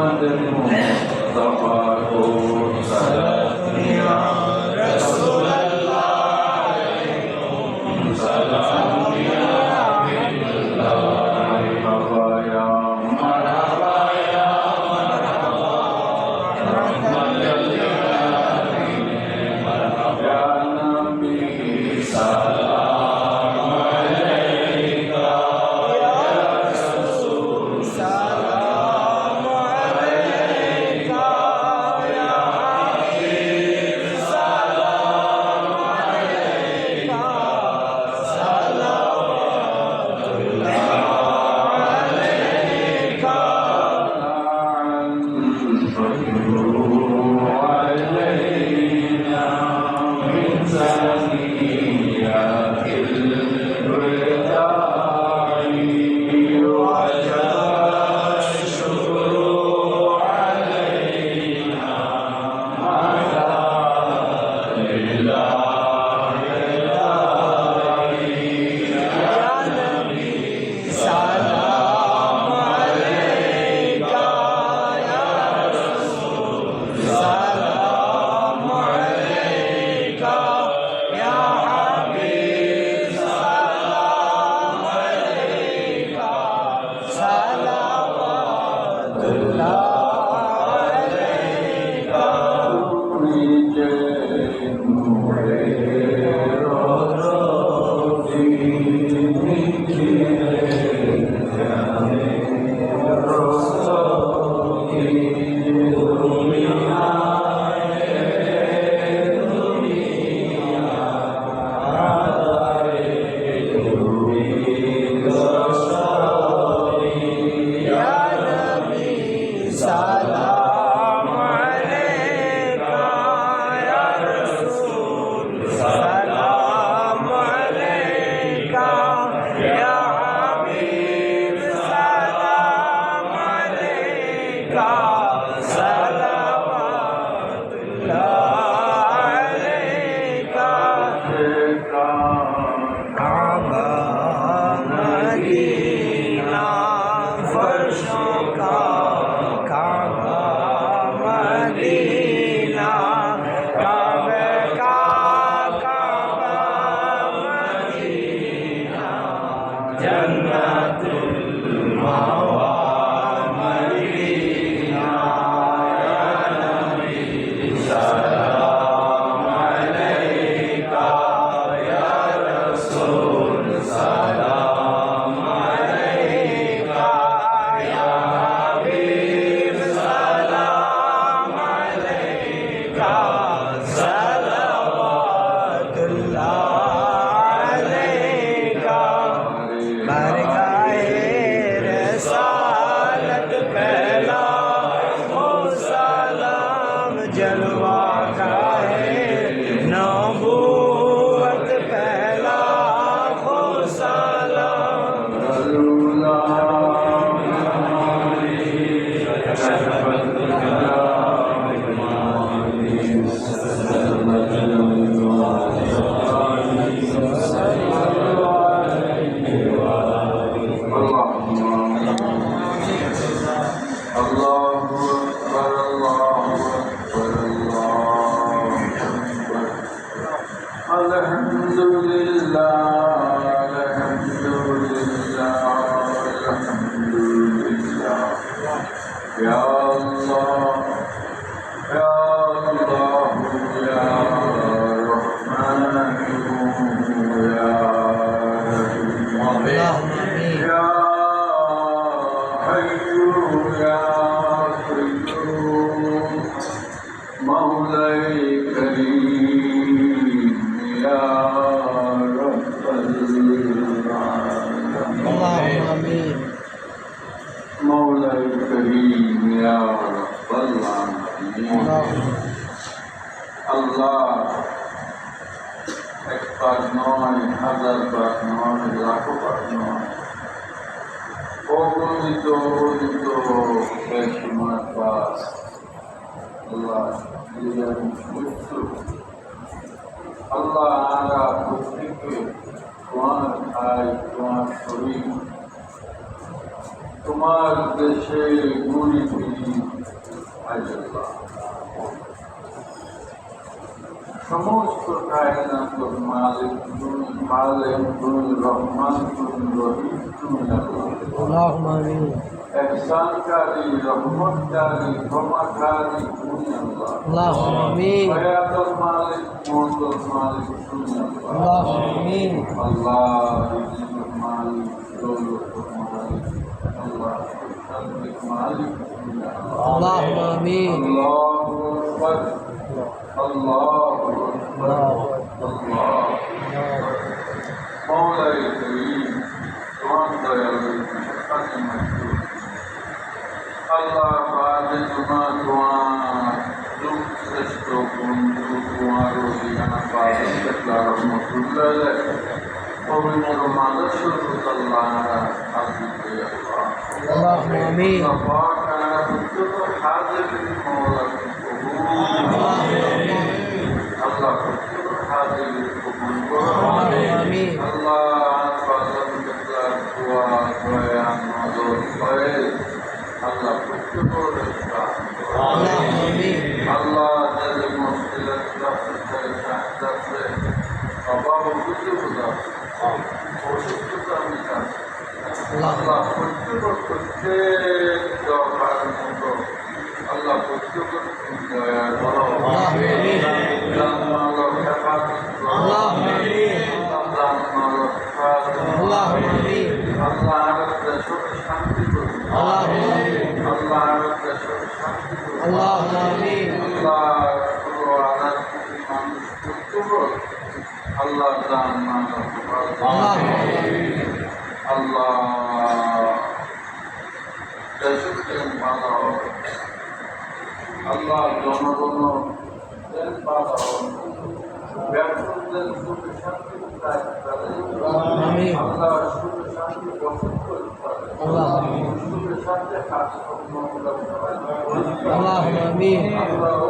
Amanda, irmão. Ele. يا الحمد لله الكريم يا رب العالمين الله একবার নয় হাজার বার নয় লাখো বার নয় অগণিত অগণিত এক সময় বাস আল্লাহ নিজের মৃত্যু আল্লাহ আমরা প্রত্যেককে তোমার ভাই তোমার শরীর তোমার দেশে গুলি সমস্ত কায়না মালিক তুমি মালেক তুমি রহমান তুমি রহিম তুমি এহসানকারী রহমতকারী ক্ষমাকারী মালিক মালিক তুমি আল্লাহ আল্লাহ মালিক। اللهم آمين مولاي كريم تمام ديالو حقك مكتوب الله بعد جمع دعاء دم سشتو كنت دعاء روزي أنا بعد الله رحمة الله পবিত্র মাদর্শ আল্লাহ। আল্লাহ অভাব আল্লাহ। প্রত্যেক প্রত্যেক দরকার মতো। আল্লাহ প্রত্যেক দয়া করো শান্তি করুন আল্লাহ। আল্লাহ। শান্তি করুন আল্লাহ। আল্লাহ। আল্লাহ আল্লাহ আল্লাহ। জনগণ ব্যবসাদের সুখে শান্তি আল্লাহ সুখে শান্তি বসত সুখে শান্তি কাজ আল্লাহ আল্লাহ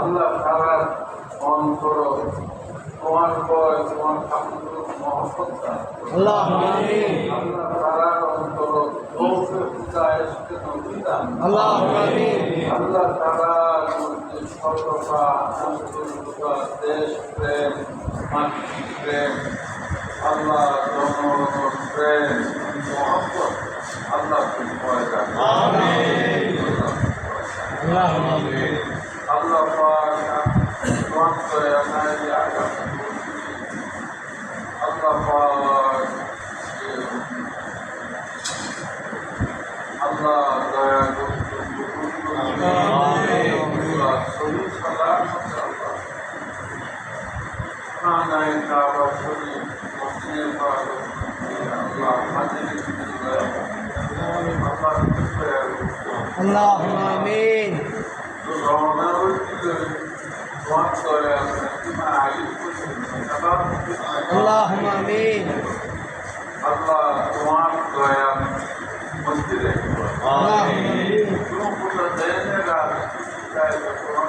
আল্লাহ সারা অন্তর তোমার পর তোমার ঠাকুর মহসত্তা আল্লাহ সারা অন্তর আল্লাহ সারা মধ্যে সর্বতা আন্তরিকতা দেশ প্রেম মাতৃ প্রেম আল্লাহ জনগণ প্রেম মহব্বত আল্লাহ আল্লাহ আমিন। আল্লাহ তোমার দয়া মসজিদে আমিন। তুমি পুত্র দেন রাত তাই তোমার